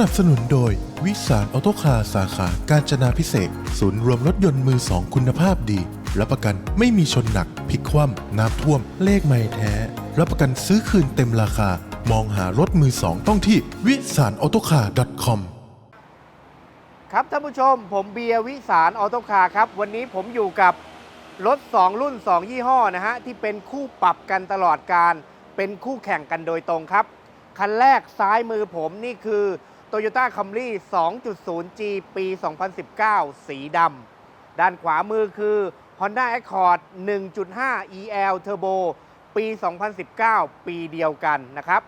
สนับสนุนโดย วิสารออโตคาร์สาขาการจนาพิเศษ ศูนย์รวมรถยนต์มือสองคุณภาพดีรับประกันไม่มีชนหนักพลิกคว่ำน้ำท่วม เลขไม่แท้ รับประกันซื้อคืนเต็มราคา มองหารถมือสองต้องที่วิสารออโตคาร์ .com ครับท่านผู้ชม ผมเบียร์วิสารออโตคาร์ครับ วันนี้ผมอยู่กับรถ 2 รุ่น 2 ยี่ห้อนะฮะ ที่เป็นคู่ปรับกันตลอดการ เป็นคู่แข่งกันโดยตรงครับ คันแรกซ้ายมือผมนี่คือ Toyota Camry 2.0G ปี 2019 สีดำ ด้านขวามือคือ Honda Accord 1.5 EL Turbo ปี 2019 ปีเดียวกันนะครับ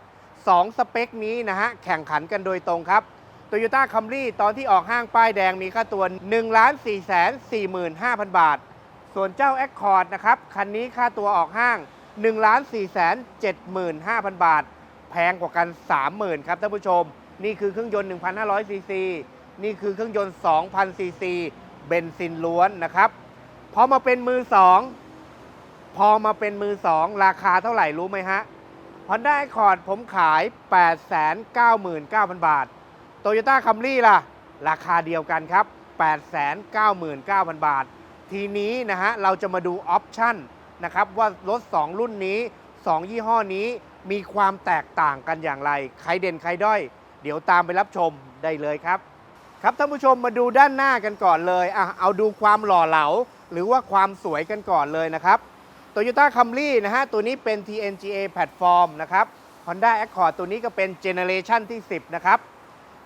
สองสเปคนี้นะฮะ แข่งขันกันโดยตรงครับโตโยต้าคัมรี่ตอนที่ออกห้างป้ายแดงมีค่าตัว 1 4 4 5 0 0 0 บาท ส่วนเจ้า Accord นะครับ คันนี้ค่าตัวออกห้าง 1 4 7 5 0 0 0 บาท แพงกว่ากัน 30,000 ครับท่านผู้ชม นี่คือเครื่องยนต์ 1,500 ซีซี นี่คือเครื่องยนต์ 2,000 ซีซี เบนซินล้วนนะครับ พอมาเป็นมือ2พอมาเป็นมือ2ราคาเท่าไหร่รู้ไหมฮะ Honda Accord ผมขาย 899,000 บาทโตโยต้าคัมรี่ล่ะ ราคาเดียวกันครับ 899,000 บาท ทีนี้นะฮะ เราจะมาดูออปชั่นนะครับ ว่ารถ 2 รุ่นนี้ 2 ยี่ห้อนี้มีความแตกต่างกันอย่างไร ใครเด่นใครด้อย เดี๋ยวตามไปรับชมได้เลยครับ ครับท่านผู้ชมมาดูด้านหน้ากันก่อนเลยอะเอาดูความหล่อเหลา หรือว่าความสวยกันก่อนเลยนะครับ Toyota Camry นะฮะตัวนี้เป็น TNGA แพลตฟอร์มนะครับ Honda Accord ตัวนี้ก็เป็นเจเนเรชันที่ 10 นะครับ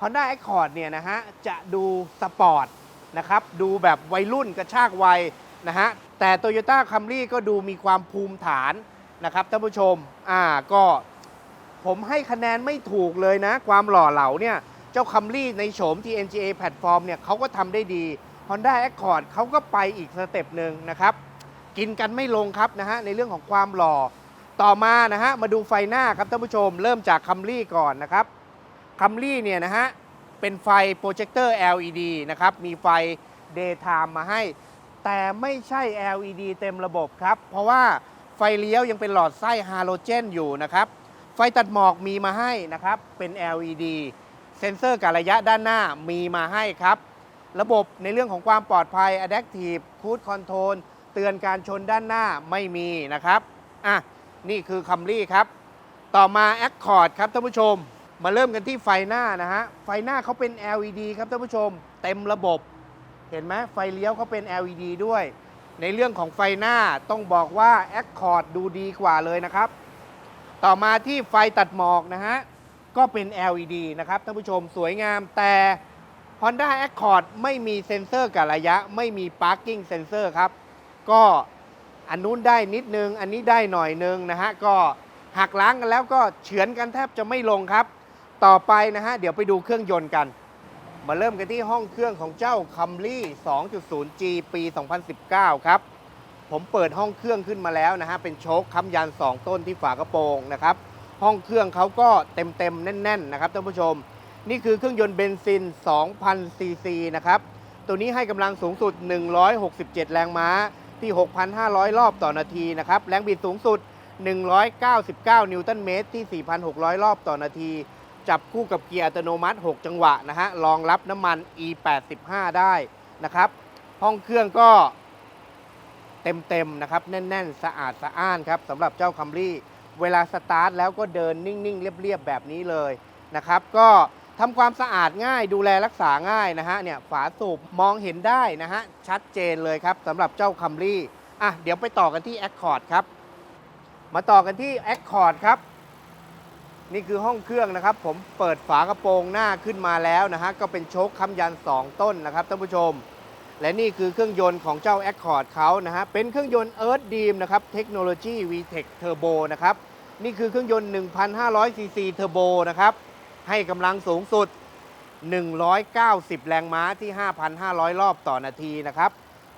Honda Accord เนี่ยนะฮะจะดูสปอร์ตนะครับดูแบบวัยรุ่นกระชากวัยนะฮะแต่ Toyota Camry ก็ดูมีความภูมิฐานนะครับท่านผู้ชมอ่าก็ ผมให้คะแนนไม่ถูกเลยนะ ความหล่อเหลาเนี่ย เจ้าคัมรี่ในโฉม TNGA แพลตฟอร์มเนี่ยเขาก็ทำได้ดี Honda Accord เขาก็ไปอีกสเต็ปหนึ่งนะครับ กินกันไม่ลงครับนะฮะในเรื่องของความหล่อ ต่อมานะฮะมาดูไฟหน้าครับท่านผู้ชม เริ่มจากคัมรี่ก่อนนะครับคัมรี่เนี่ยนะฮะเป็นไฟโปรเจคเตอร์ LED นะครับ มีไฟ Daytime มาให้ แต่ไม่ใช่ LED เต็มระบบครับ เพราะว่าไฟเลี้ยวยังเป็นหลอดไส้ฮาโลเจนอยู่นะครับ ไฟตัดหมอกมีมาให้นะครับ เป็น LED เซ็นเซอร์การระยะด้านหน้ามีมาให้ครับ ระบบในเรื่องของความปลอดภัย Adaptive Cruise Control เตือนการชนด้านหน้าไม่มีนะครับ อะ นี่คือคัมรี่ครับ ต่อมา Accord ครับท่านผู้ชม มาเริ่มกันที่ไฟหน้านะฮะ ไฟหน้าเขาเป็น LED ครับท่านผู้ชม เต็มระบบ เห็นไหมไฟเลี้ยวเขาเป็น LED ด้วย ในเรื่องของไฟหน้าต้องบอกว่า Accord ดูดีกว่าเลยนะครับ ต่อมาที่ไฟตัดหมอกนะฮะ ก็เป็น LED นะครับท่านผู้ชมสวยงามแต่ Honda Accord ไม่มีเซ็นเซอร์กับระยะ ไม่มี Parking Sensor ครับ ก็อันนู้นได้นิดนึง อันนี้ได้หน่อยนึงนะฮะ ก็หักล้างกันแล้วก็เฉือนกันแทบจะไม่ลงครับ ต่อไปนะฮะ เดี๋ยวไปดูเครื่องยนต์กัน มาเริ่มกันที่ห้องเครื่องของเจ้า Camry 2.0G ปี 2019 ครับ ผมเปิดห้องเครื่องขึ้นมาแล้วนะฮะเป็นโชคค้ำยัน 2 ต้นที่ฝากระโปรงนะครับห้องเครื่องเขาก็เต็มๆแน่น ๆ นะครับท่านผู้ชม นี่คือเครื่องยนต์เบนซิน 2,000 ซีซีนะครับตัวนี้ให้กำลังสูงสุด 167 แรงม้าที่ 6,500 รอบต่อนาทีนะครับแรงบิดสูงสุด 199 นิวตันเมตรที่ 4,600 รอบต่อนาที จับคู่กับเกียร์อัตโนมัติ 6 จังหวะนะฮะรองรับน้ำมัน E85 ได้นะครับห้องเครื่องก็ เต็มๆนะครับ แน่น ๆ สะอาดสะอ้านครับสำหรับเจ้าคัมรี่ เวลาสตาร์ทแล้วก็เดินนิ่ง ๆ เรียบ ๆ แบบนี้เลยนะครับ ก็ทำความสะอาดง่ายดูแลรักษาง่ายนะฮะเนี่ยฝาสูบมองเห็นได้นะฮะชัดเจนเลยครับสำหรับเจ้าคัมรี่อะเดี๋ยวไปต่อกันที่ Accord ครับ มาต่อกันที่ Accord ครับ นี่คือห้องเครื่องนะครับ ผมเปิดฝากระโปรงหน้าขึ้นมาแล้วนะฮะก็เป็นโชคคำยัน 2 ต้นนะครับท่านผู้ชม และนี่คือเครื่องยนต์ของเจ้า Accord เขานะฮะ เป็นเครื่องยนต์ Earth Dream นะครับ เทคโนโลยี VTEC Turbo นะครับ นี่คือเครื่องยนต์ 1,500 ซีซี Turbo นะครับ ให้กำลังสูงสุด 190 แรงม้าที่ 5,500 รอบต่อนาทีนะครับ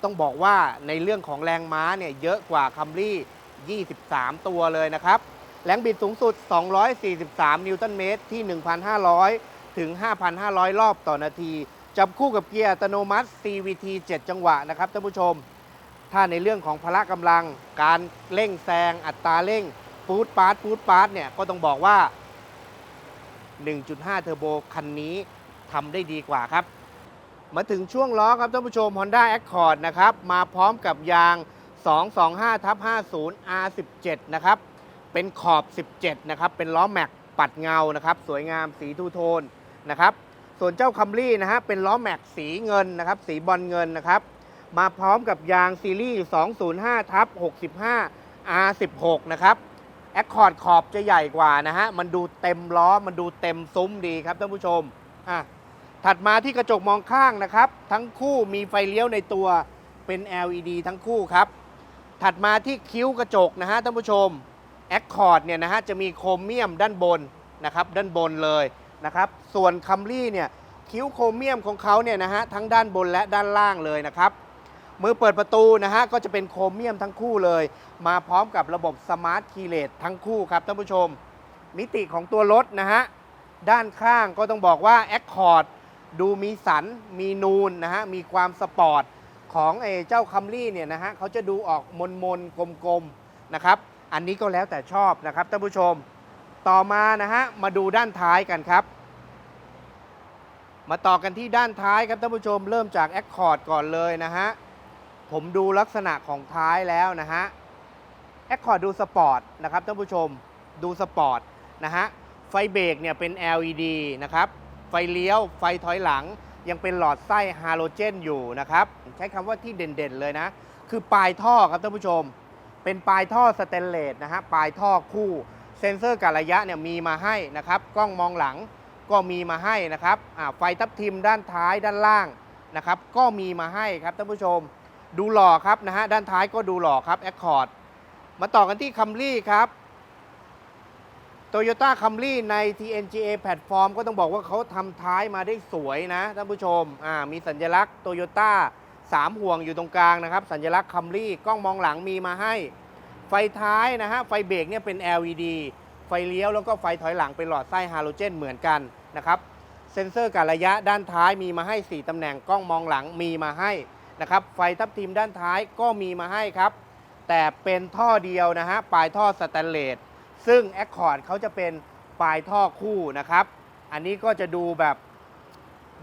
ต้องบอกว่าในเรื่องของแรงม้าเนี่ยเยอะกว่าคัมรี่23 ตัวเลยนะครับ แรงบิดสูงสุด 243 นิวตันเมตรที่ 1,500 ถึง 5,500 รอบต่อนาที จับคู่กับเกียร์อัตโนมัติ CVT 7 จังหวะนะครับท่านผู้ชม ถ้าในเรื่องของพละกำลัง การเร่งแซง อัตราเร่งฟูดปาร์ตฟูดปาร์ตเนี่ยก็ต้องบอกว่า 1.5 เทอร์โบคันนี้ทำได้ดีกว่าครับ มาถึงช่วงล้อครับท่านผู้ชม Honda Accord นะครับ มาพร้อมกับยาง 225ทับ50 R17 นะครับ เป็นขอบ 17 นะครับ เป็นล้อแม็กปัดเงานะครับ สวยงามสีทูโทนนะครับ ส่วนเจ้าคัมรี่นะฮะเป็นล้อแม็กสีเงินนะครับสีบอลเงินนะครับ มาพร้อมกับยางซีรีส์ 205ทับ65 R16 นะครับแอคคอร์ดขอบจะใหญ่กว่านะฮะมันดูเต็มล้อมันดูเต็มซุ้มดีครับท่านผู้ชมอะถัดมาที่กระจกมองข้างนะครับ ทั้งคู่มีไฟเลี้ยวในตัวเป็น LED ทั้งคู่ครับ ถัดมาที่คิ้วกระจกนะฮะท่านผู้ชม Accord เนี่ยนะฮะจะมีโครเมียมด้านบนนะครับ ด้านบนเลย นะครับ ส่วนคัมรี่เนี่ยคิ้วโครเมียมของเขาเนี่ยนะฮะทั้งด้านบนและด้านล่างเลยนะครับ มือเปิดประตูนะฮะก็จะเป็นโครเมียมทั้งคู่เลย มาพร้อมกับระบบสมาร์ทคีเลสทั้งคู่ครับท่านผู้ชม มิติของตัวรถนะฮะด้านข้างก็ต้องบอกว่า Accord ดูมีสันมีนูนนะฮะมีความสปอร์ตของไอ้เจ้าคัมรี่เนี่ยนะฮะเขาจะดูออกมนมนๆกลมๆนะครับ อันนี้ก็แล้วแต่ชอบนะครับท่านผู้ชม ต่อมานะฮะมาดูด้านท้ายกันครับ มาต่อกันที่ด้านท้ายครับท่านผู้ชมเริ่มจาก Accord ก่อนเลยนะฮะผมดูลักษณะของท้ายแล้วนะฮะ Accord ดูสปอร์ตนะครับท่านผู้ชมดูสปอร์ตนะฮะไฟเบรกเนี่ยเป็น LED นะครับไฟเลี้ยวไฟถอยหลังยังเป็นหลอดไส้ฮาโลเจนอยู่นะครับใช้คำว่าที่เด่นๆเลยนะ คือปลายท่อครับท่านผู้ชม เป็นปลายท่อสเตนเลสนะฮะปลายท่อคู่ เซ็นเซอร์การระยะเนี่ยมีมาให้นะครับ กล้องมองหลังก็มีมาให้นะครับไฟทับทิมด้านท้ายด้านล่างนะครับ ก็มีมาให้ครับท่านผู้ชม ดูหล่อครับนะฮะด้านท้ายก็ดูหล่อครับ Accord มาต่อกันที่คัมรี่ครับ Toyota Camry ใน TNGA แพลตฟอร์มก็ต้องบอกว่าเขาทำท้ายมาได้สวยนะท่านผู้ชมมีสัญลักษณ์ Toyota 3ห่วงอยู่ตรงกลางนะครับ สัญลักษณ์ Camry กล้องมองหลังมีมาให้ ไฟท้ายนะฮะไฟเบรกเนี่ยเป็น LED ไฟเลี้ยวแล้วก็ไฟถอยหลังเป็นหลอดไส้ฮาโลเจนเหมือนกันนะครับเซ็นเซอร์การระยะด้านท้ายมีมาให้ 4ตำแหน่งกล้องมองหลังมีมาให้นะครับไฟทับทิมด้านท้ายก็มีมาให้ครับ แต่เป็นท่อเดียวนะฮะปลายท่อสแตนเลสซึ่ง Accord เขาจะเป็นปลายท่อคู่นะครับ อันนี้ก็จะดูแบบ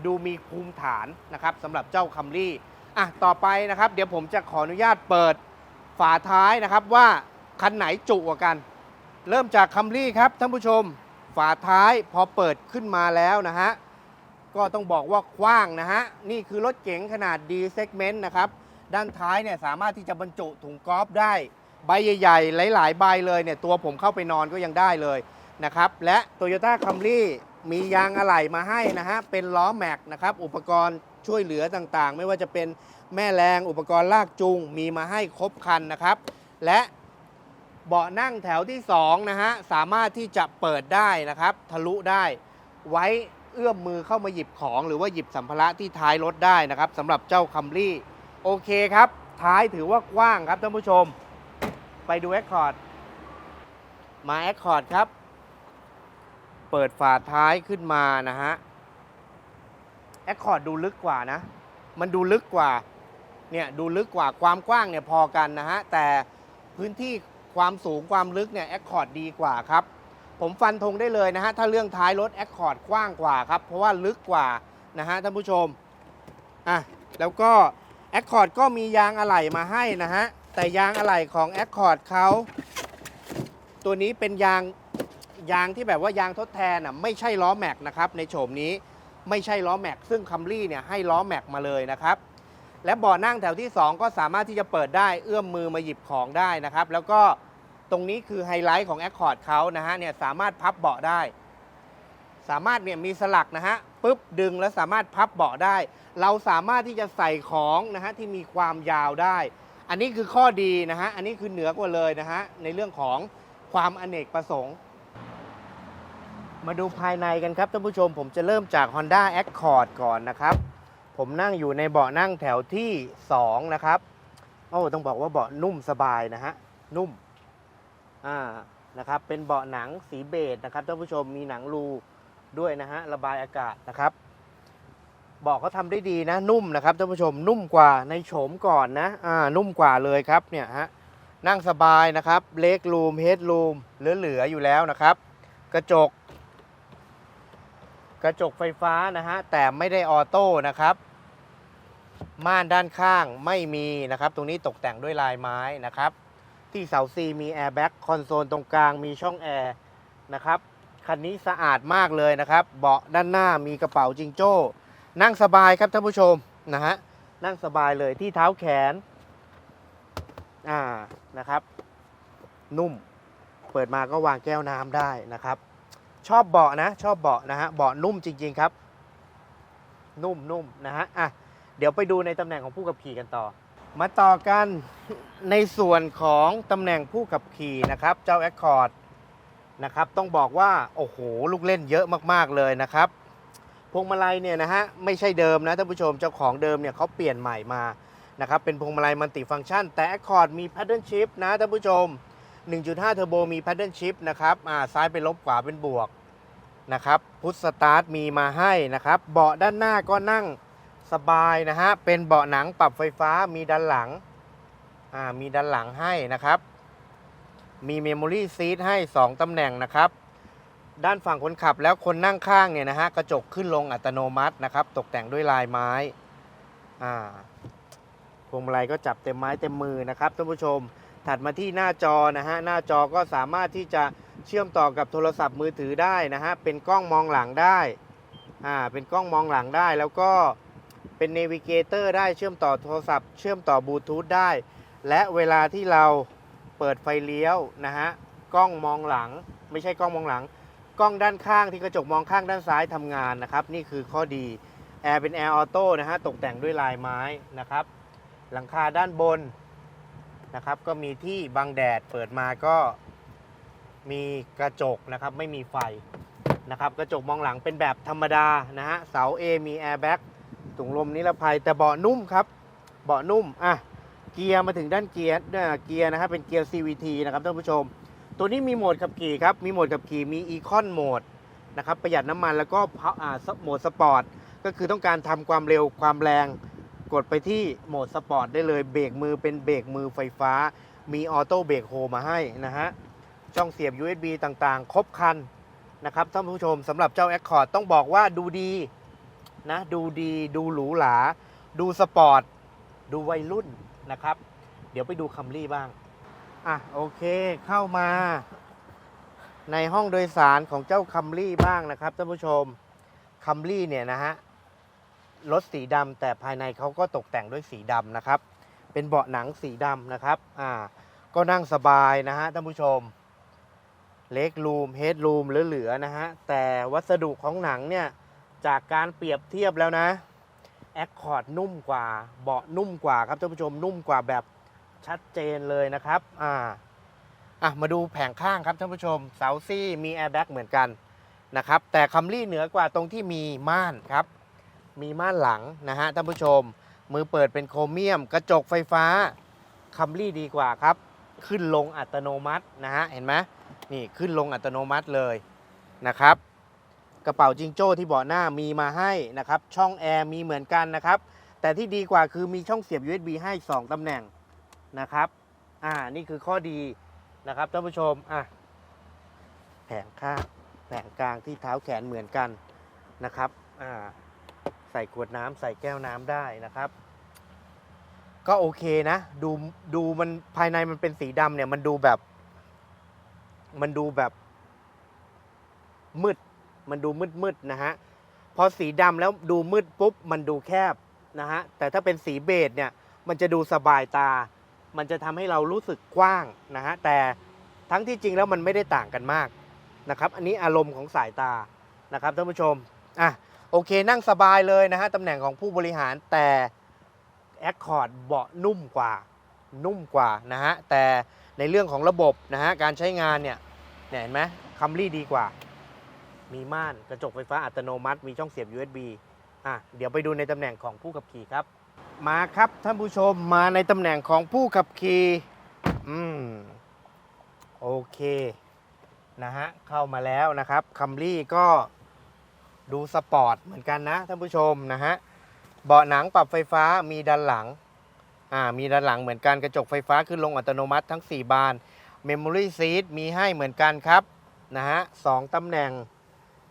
ดูมีภูมิฐานนะครับสำหรับเจ้าคัมรี่อะต่อไปนะครับ เดี๋ยวผมจะขออนุญาตเปิด ฝาท้ายนะครับว่าคันไหนจุกว่ากัน เริ่มจากคัมรี่ครับท่านผู้ชม ฝาท้ายพอเปิดขึ้นมาแล้วนะฮะก็ต้องบอกว่ากว้างนะฮะนี่คือรถเก๋งขนาด D segment นะครับด้านท้ายเนี่ยสามารถที่จะบรรจุถุงกอล์ฟได้ ใบใหญ่ๆ หลายๆ ใบเลยเนี่ยตัวผมเข้าไปนอนก็ยังได้เลยนะครับและ Toyota Camry มียางอะไหล่มาให้นะฮะเป็นล้อแม็กนะครับอุปกรณ์ช่วยเหลือต่างๆ ไม่ว่าจะเป็น แม่แรงอุปกรณ์ลากจูงมีมาให้ครบคันนะครับ และเบาะนั่งแถวที่2นะฮะสามารถที่จะเปิดได้นะครับ ทะลุได้ ไว้เอื้อมมือเข้ามาหยิบของ หรือว่าหยิบสัมภาระที่ท้ายรถได้นะครับสำหรับเจ้าคัมรี่โอเคครับ ท้ายถือว่ากว้างครับท่านผู้ชม ไปดูแอคคอร์ดมาแอคคอร์ดครับ เปิดฝาท้ายขึ้นมานะฮะแอคคอร์ดดูลึกกว่านะ มันดูลึกกว่า เนี่ยดูลึกกว่าความกว้างเนี่ยพอกันนะฮะ แต่พื้นที่ความสูงความลึกเนี่ยแอคคอร์ดดีกว่าครับ ผมฟันธงได้เลยนะฮะ ถ้าเรื่องท้ายรถแอคคอร์ดกว้างกว่าครับ เพราะว่าลึกกว่านะฮะท่านผู้ชมอะแล้วก็แอคคอร์ดก็มียางอะไหล่มาให้นะฮะ แต่ยางอะไหล่ของแอคคอร์ดเขาตัวนี้เป็นยางยางที่แบบว่ายางทดแทนอะไม่ใช่ล้อแม็กนะครับในโฉมนี้ไม่ใช่ล้อแม็กซึ่งคัมรี่เนี่ยให้ล้อแม็กมาเลยนะครับ และเบาะนั่งแถวที่ 2 ก็สามารถที่จะเปิดได้เอื้อมมือมาหยิบของได้นะครับ แล้วก็ตรงนี้คือไฮไลท์ของ Accord เขานะฮะเนี่ยสามารถพับเบาะได้ สามารถเนี่ยมีสลักนะฮะปุ๊บดึงแล้วสามารถพับเบาะได้ เราสามารถที่จะใส่ของนะฮะที่มีความยาวได้ อันนี้คือข้อดีนะฮะอันนี้คือเหนือกว่าเลยนะฮะในเรื่องของความอเนกประสงค์ มาดูภายในกันครับท่านผู้ชมผมจะเริ่มจาก Honda Accord ก่อนนะครับ ผมนั่งอยู่ในเบาะนั่งแถวที่ 2 นะครับ โอ้ต้องบอกว่าเบาะนุ่มสบายนะฮะ นุ่ม อ่า นะครับ เป็นเบาะหนังสีเบจนะครับท่านผู้ชมมีหนังรูด้วยนะฮะ ระบายอากาศนะครับ เบาะเขาทำได้ดีนะ นุ่มนะครับท่านผู้ชม นุ่มกว่าในโฉมก่อนนะ อ่า นุ่มกว่าเลยครับ เนี่ยฮะ นั่งสบายนะครับ เล็กรูม เฮดรูม เหลือๆอยู่แล้วนะครับ กระจก กระจกไฟฟ้านะฮะแต่ไม่ได้ออโต้นะครับม่านด้านข้างไม่มีนะครับ ตรงนี้ตกแต่งด้วยลายไม้นะครับ ที่เสาซีมีแอร์แบ็กคอนโซลตรงกลางมีช่องแอร์นะครับคันนี้สะอาดมากเลยนะครับ เบาะด้านหน้ามีกระเป๋าจิงโจ้ นั่งสบายครับท่านผู้ชมนะฮะนั่งสบายเลยที่เท้าแขนอ่านะครับ นุ่ม เปิดมาก็วางแก้วน้ำได้นะครับ ชอบเบาะนะ ชอบเบาะนะฮะเบาะนุ่มจริง ๆ ครับ นุ่มนุ่มนะฮะอะเดี๋ยวไปดูในตำแหน่งของผู้ขับขี่กันต่อ มาต่อกันในส่วนของตำแหน่งผู้ขับขี่นะครับ เจ้า Accord นะครับต้องบอกว่า โอ้โห ลูกเล่นเยอะมากๆเลยนะครับ พวงมาลัยเนี่ยนะฮะไม่ใช่เดิมนะท่านผู้ชมเจ้าของเดิมเนี่ยเขาเปลี่ยนใหม่มานะครับเป็นพวงมาลัยมัลติฟังก์ชัน แต่ Accord มี Paddle Shift นะท่านผู้ชม 1.5 เทอร์โบมี Paddle Shift นะครับอ่าซ้ายเป็นลบขวาเป็นบวกนะครับพุทสตาร์ทมีมาให้นะครับ เบาะด้านหน้าก็นั่งสบายนะฮะ เป็นเบาะหนังปรับไฟฟ้ามีด้านหลังอ่ามีด้านหลังให้นะครับ มีเมมโมรี่ซีทให้ 2 ตำแหน่งนะครับ ด้านฝั่งคนขับแล้วคนนั่งข้างเนี่ยนะฮะ กระจกขึ้นลงอัตโนมัตินะครับ ตกแต่งด้วยลายไม้อ่าพวงมาลัยก็จับเต็มไม้เต็มมือนะครับท่านผู้ชม ถัดมาที่หน้าจอนะฮะหน้าจอก็สามารถที่จะเชื่อมต่อกับโทรศัพท์มือถือได้นะฮะเป็นกล้องมองหลังได้อ่าเป็นกล้องมองหลังได้ แล้วก็เป็นเนวิเกเตอร์ได้เชื่อมต่อโทรศัพท์ เชื่อมต่อบลูทูธได้ และเวลาที่เราเปิดไฟเลี้ยวนะฮะกล้องมองหลัง ไม่ใช่กล้องมองหลัง กล้องด้านข้างที่กระจกมองข้างด้านซ้ายทำงานนะครับนี่คือข้อดีแอร์เป็นแอร์ออโต้นะฮะตกแต่งด้วยลายไม้นะครับหลังคาด้านบน นะครับ ก็มีที่บังแดดเปิดมาก็มีกระจกนะครับ ไม่มีไฟนะครับ กระจกมองหลังเป็นแบบธรรมดานะฮะเสา A มีแอร์แบ็กถุงลมนิรภัยแต่เบาะนุ่มครับ เบาะนุ่มอะเกียร์มาถึงด้านเกียร์เกียร์นะครับเป็นเกียร์ CVT นะครับท่านผู้ชม ตัวนี้มีโหมดขับขี่ครับ มีโหมดขับขี่มี Econ โหมดนะครับประหยัดน้ำมันแล้วก็โหมดสปอร์ตก็คือต้องการทำความเร็วความแรง กดไปที่โหมดสปอร์ตได้เลยเบรกมือเป็นเบรกมือไฟฟ้า มีออโต้เบรกโฮมาให้นะฮะช่องเสียบ USB ต่างๆ ครบคันนะครับท่านผู้ชมสำหรับเจ้า Accord ต้องบอกว่าดูดีนะดูดีดูหรูหรา ดูสปอร์ต ดูวัยรุ่นนะครับ เดี๋ยวไปดูคัมรี่บ้าง อะโอเคเข้ามา ในห้องโดยสารของเจ้าคัมรี่บ้างนะครับท่านผู้ชมคัมรี่เนี่ยนะฮะ รถสีดำแต่ภายในเขาก็ตกแต่งด้วยสีดำนะครับ เป็นเบาะหนังสีดำนะครับอ่าก็นั่งสบายนะฮะท่านผู้ชมเล็กรูมเฮดรูมเหลือๆนะฮะแต่วัสดุของหนังเนี่ยจากการเปรียบเทียบแล้วนะแอคคอร์ดนุ่มกว่าเบาะนุ่มกว่าครับท่านผู้ชมนุ่มกว่าแบบชัดเจนเลยนะครับอ่าอะมาดูแผงข้างครับท่านผู้ชมเสาซี่มีแอร์แบ็กเหมือนกันนะครับแต่คัมรี่เหนือกว่าตรงที่มีม่านครับ มีม่านหลังนะฮะท่านผู้ชม มือเปิดเป็นโครเมียม กระจกไฟฟ้าคัมรี่ดีกว่าครับ ขึ้นลงอัตโนมัตินะฮะเห็นไหมนี่ขึ้นลงอัตโนมัติเลยนะครับ กระเป๋าจิงโจ้ที่เบาะหน้ามีมาให้นะครับ ช่องแอร์มีเหมือนกันนะครับ แต่ที่ดีกว่าคือมีช่องเสียบ USB ให้ 2ตำแหน่งนะครับ อ่านี่คือข้อดีนะครับท่านผู้ชมอะแผงข้างแผงกลางที่เท้าแขนเหมือนกันนะครับ อ่า ใส่ขวดน้ำใส่แก้วน้ำได้นะครับ ก็โอเคนะ ดูดูมันภายในมันเป็นสีดำเนี่ยมันดูแบบ มันดูแบบ มืด มันดูมืดมืดนะฮะพอสีดำแล้วดูมืดปุ๊บ มันดูแคบนะฮะแต่ถ้าเป็นสีเบจเนี่ย มันจะดูสบายตา มันจะทำให้เรารู้สึกกว้างนะฮะแต่ทั้งที่จริงแล้วมันไม่ได้ต่างกันมากนะครับ อันนี้อารมณ์ของสายตานะครับท่านผู้ชมอะ โอเคนั่งสบายเลยนะฮะตำแหน่งของผู้บริหารแต่ Accord เบาะนุ่มกว่านุ่มกว่านะฮะแต่ในเรื่องของระบบนะฮะการใช้งานเนี่ยเนี่ยเห็นไหมคัมรี่ดีกว่า มีม่านกระจกไฟฟ้าอัตโนมัติ มีช่องเสียบ USB อะเดี๋ยวไปดูในตำแหน่งของผู้ขับขี่ครับ มาครับท่านผู้ชมมาในตำแหน่งของผู้ขับขี่อืมโอเคนะฮะเข้ามาแล้วนะครับคัมรี่ก็ ดูสปอร์ตเหมือนกันนะท่านผู้ชมนะฮะเบาะหนังปรับไฟฟ้ามีด้านหลังอ่ามีด้านหลังเหมือนกันกระจกไฟฟ้าขึ้นลงอัตโนมัติทั้ง 4 บาน Memory Seat มีให้เหมือนกันครับนะฮะสองตำแหน่ง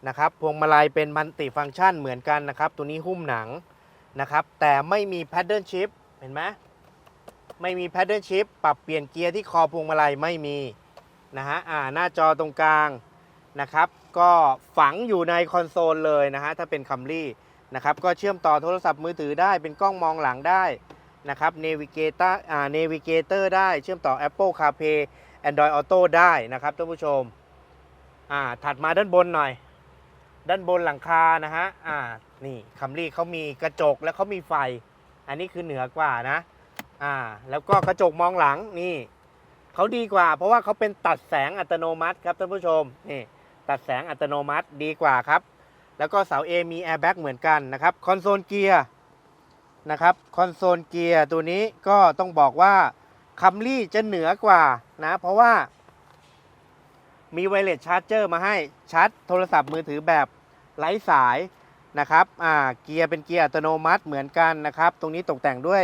นะครับพวงมาลัยเป็นมัลติฟังก์ชันเหมือนกันนะครับ ตัวนี้หุ้มหนังนะครับแต่ไม่มีแพดเดิลชิพเห็นไหมไม่มีแพดเดิลชิพปรับเปลี่ยนเกียร์ที่คอพวงมาลัยไม่มีนะฮะอ่าหน้าจอตรงกลางนะครับ ก็ฝังอยู่ในคอนโซลเลยนะฮะถ้าเป็นคัมรี่นะครับก็เชื่อมต่อโทรศัพท์มือถือได้เป็นกล้องมองหลังได้นะครับเนวิเกเตอร์อ่าเนวิเกเตอร์ได้เชื่อมต่อ Apple CarPlay Android Auto ได้นะครับท่านผู้ชมอ่าถัดมาด้านบนหน่อย ด้านบนหลังคานะฮะอ่านี่คัมรี่เขามีกระจกและเขามีไฟ อันนี้คือเหนือกว่านะอ่าแล้วก็กระจกมองหลังนี่เขาดีกว่า เพราะว่าเขาเป็นตัดแสงอัตโนมัติครับท่านผู้ชมนี่ ตัดแสงอัตโนมัติดีกว่าครับ แล้วก็เสา A มีแอร์แบ็กเหมือนกันนะครับคอนโซลเกียร์นะครับคอนโซลเกียร์ตัวนี้ก็ต้องบอกว่าคัมรี่จะเหนือกว่านะ เพราะว่า มีไวเลสชาร์จเจอร์มาให้ชาร์จโทรศัพท์มือถือแบบไร้สายนะครับอ่าเกียร์เป็นเกียร์อัตโนมัติเหมือนกันนะครับ ตรงนี้ตกแต่งด้วย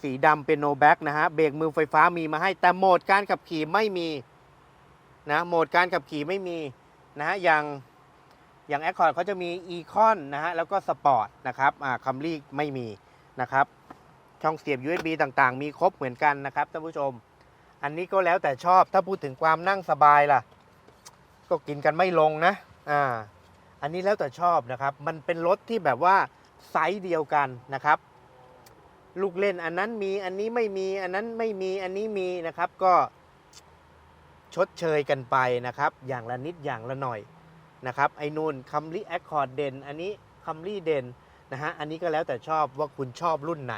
สีดำเป็นโนแบ็กนะฮะเบรกมือไฟฟ้ามีมาให้แต่โหมดการขับขี่ไม่มี นะโหมดการขับขี่ไม่มีนะฮะอย่างอย่างแอคคอร์ดเขาจะมีอีคอนนะฮะแล้วก็สปอร์ตนะครับอ่าคัมรี่ไม่มีนะครับช่องเสียบ USB ต่างๆ มีครบเหมือนกันนะครับท่านผู้ชม อันนี้ก็แล้วแต่ชอบถ้าพูดถึงความนั่งสบายล่ะ ก็กินกันไม่ลงนะอ่าอันนี้แล้วแต่ชอบนะครับ มันเป็นรถที่แบบว่าไซส์เดียวกันนะครับ ลูกเล่นอันนั้นมีอันนี้ไม่มีอันนั้นไม่มีอันนี้มีนะครับ ก็ ชดเชยกันไปนะครับ อย่างละนิดอย่างละหน่อยนะครับไอ้นู่นคัมรี่แอคคอร์ดเด่นอันนี้คัมรี่เด่นนะฮะอันนี้ก็แล้วแต่ชอบว่าคุณชอบรุ่นไหน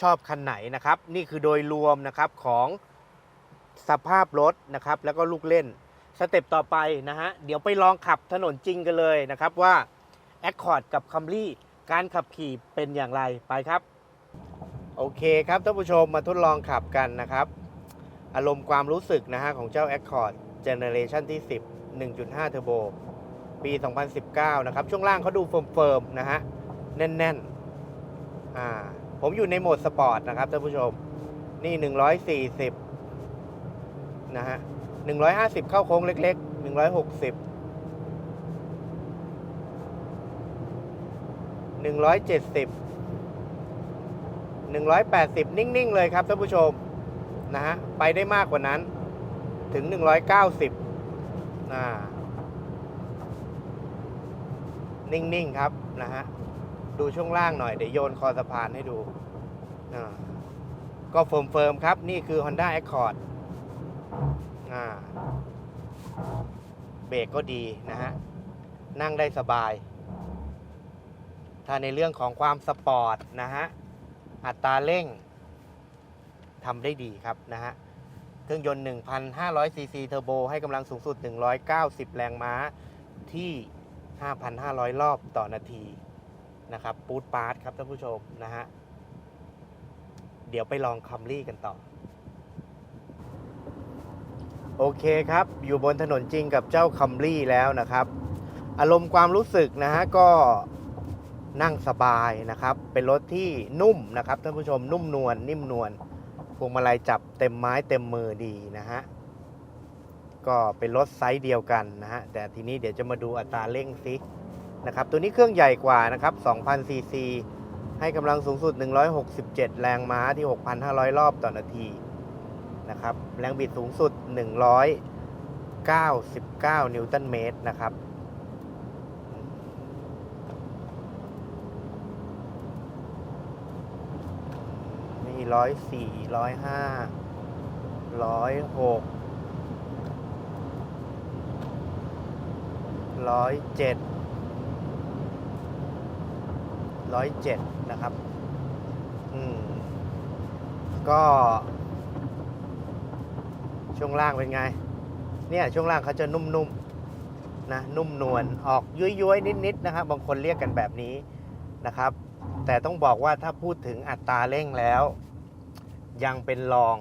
ชอบคันไหนนะครับ นี่คือโดยรวมนะครับของสภาพรถนะครับ แล้วก็ลูกเล่นสเต็ปต่อไปนะฮะเดี๋ยวไปลองขับถนนจริงกันเลยนะครับว่า Accord กับ Camry การขับขี่เป็นอย่างไรไปครับ โอเคครับท่านผู้ชมมาทดลองขับกันนะครับ อารมณ์ความรู้สึกนะฮะของเจ้า Accord Generation ที่ 10 1.5 Turbo ปี 2019 นะครับ ช่วงล่างเขาดูเฟิร์มๆนะฮะ แน่นๆอ่าผมอยู่ในโหมดสปอร์ตนะครับท่านผู้ชม นี่ 140 นะฮะหนึ่งร้อยห้าสิบเข้าโค้งเล็กๆหนึ่งร้อยหกสิบหนึ่งร้อยเจ็ดสิบหนึ่งร้อยแปดสิบนิ่ง ๆ เลยครับท่านผู้ชม นะฮะ ไปได้มากกว่านั้น ถึงหนึ่งร้อยเก้าสิบอ่านิ่ง ๆ ครับนะฮะ ดูช่วงล่างหน่อย เดี๋ยวโยนคอสะพานให้ดูอ่าก็เฟิร์ม ๆ ครับ นี่คือ Honda Accord อ่าเบรกก็ดีนะฮะ นั่งได้สบาย ถ้าในเรื่องของความสปอร์ตนะฮะ อัตราเร่ง ทำได้ดีครับนะฮะเครื่องยนต์ 1,500 ซีซีเทอร์โบให้กำลังสูงสุด 190 แรงม้าที่ 5,500 รอบต่อนาทีนะครับปูดปาร์ตครับท่านผู้ชมนะฮะเดี๋ยวไปลองคัมรี่กันต่อ โอเคครับ อยู่บนถนนจริงกับเจ้าคัมรี่แล้วนะครับ อารมณ์ความรู้สึกนะฮะก็นั่งสบายนะครับ เป็นรถที่นุ่มนะครับท่านผู้ชมนุ่มนวลนิ่มนวล พวงมาลัยจับเต็มไม้เต็มมือดีนะฮะ ก็เป็นรถไซส์เดียวกันนะฮะ แต่ทีนี้เดี๋ยวจะมาดูอัตราเร่งซินะครับ ตัวนี้เครื่องใหญ่กว่านะครับ2,000ซีซีให้กำลังสูงสุด 167 แรงม้าที่ 6,500 รอบต่อนาทีนะครับ แรงบิดสูงสุด 199 นิวตันเมตรนะครับ ร้อยสี่ร้อยห้าร้อยหกร้อยเจ็ดร้อยเจ็ดนะครับ อืม ก็ ช่วงล่างเป็นไง เนี่ย ช่วงล่างเขาจะนุ่มๆนะ นุ่มนวล ออกย้วยๆ นิดๆ นะครับ บางคนเรียกกันแบบนี้นะครับ แต่ต้องบอกว่าถ้าพูดถึงอัตราเร่งแล้ว ยังเป็นรอง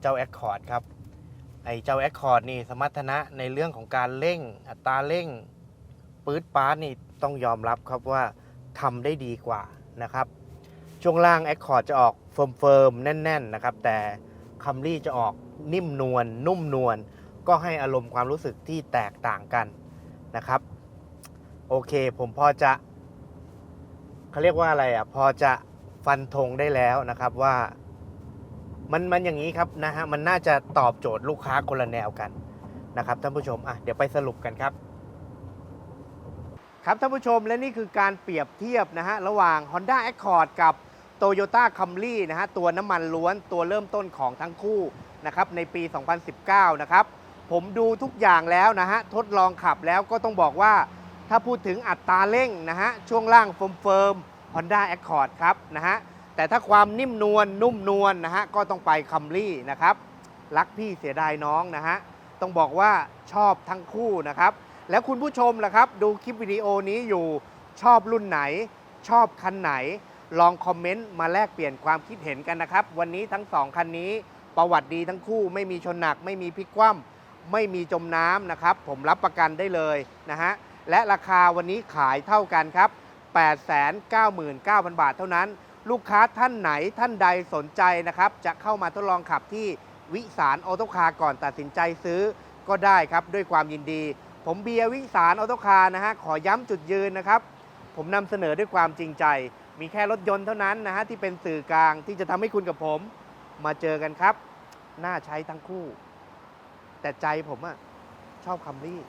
เจ้า Accord ครับ ไอเจ้า Accord นี่สมรรถนะในเรื่องของการเร่ง อัตราเร่งปื๊ดปาร์นี่ต้องยอมรับครับว่าทำได้ดีกว่านะครับช่วงล่าง Accord จะออกเฟิร์มๆแน่น ๆ นะครับ แต่คัมรี่จะออกนิ่มนวลนุ่มนวลก็ให้อารมณ์ความรู้สึกที่แตกต่างกันนะครับ โอเคผมพอจะเขาเรียกว่าอะไรอะ พอจะฟันธงได้แล้วนะครับว่า มันมันอย่างนี้ครับนะฮะมันน่าจะตอบโจทย์ลูกค้าคนละแนวกันนะครับท่านผู้ชมอะเดี๋ยวไปสรุปกันครับ ครับท่านผู้ชมและนี่คือการเปรียบเทียบนะฮะระหว่าง Honda Accord กับ Toyota Camry นะฮะตัวน้ำมันล้วนตัวเริ่มต้นของทั้งคู่นะครับในปี 2019 นะครับ ผมดูทุกอย่างแล้วนะฮะทดลองขับแล้วก็ต้องบอกว่า ถ้าพูดถึงอัตราเร่งนะฮะช่วงล่างเฟิร์มเฟิร์ม Honda Accord ครับนะฮะ แต่ถ้าความนิ่มนวลนุ่มนวลนะฮะก็ต้องไป Camry นะครับ รักพี่เสียดายน้องนะฮะต้องบอกว่าชอบทั้งคู่นะครับ แล้วคุณผู้ชมล่ะครับ ดูคลิปวิดีโอนี้อยู่ชอบรุ่นไหน ชอบคันไหน ลองคอมเมนต์มาแลกเปลี่ยนความคิดเห็นกันนะครับ วันนี้ทั้งสองคันนี้ประวัติดีทั้งคู่ไม่มีชนหนัก ไม่มีพลิกคว่ำไม่มีจมน้ำนะครับ ผมรับประกันได้เลยนะฮะและราคาวันนี้ขายเท่ากันครับ 899,000 บาทเท่านั้น ลูกค้าท่านไหนท่านใดสนใจนะครับ จะเข้ามาทดลองขับที่วิสารออโตคาร์ก่อนตัดสินใจซื้อก็ได้ครับ ด้วยความยินดี ผมเบียร์วิสารออโตคาร์นะฮะขอย้ำจุดยืนนะครับ ผมนำเสนอด้วยความจริงใจ มีแค่รถยนต์เท่านั้นนะฮะที่เป็นสื่อกลางที่จะทำให้คุณกับผม มาเจอกันครับ น่าใช้ทั้งคู่ แต่ใจผมอะชอบคัมรี่